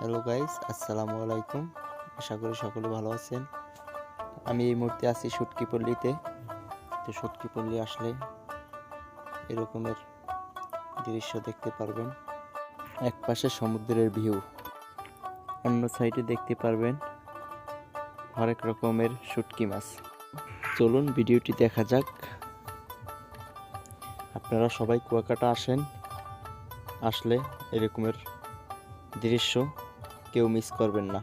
Hello guys আসসালামু আলাইকুম আশা করি সকলে ভালো আছেন। আমি এই মুহূর্তে আছি সুটকিপল্লিতে। তো সুটকিপল্লি আসলে এরকমের দৃশ্য দেখতে পারবেন। এক পাশে সমুদ্রের ভিউ। অন্য সাইডে দেখতে পারবেন হরেক রকমের শুটকি মাছ। চলুন ভিডিওটি দেখা যাক। আপনারা সবাই কুয়াকাটা আসেন। আসলে এরকমের দৃশ্য কেউ মিস করবেন না।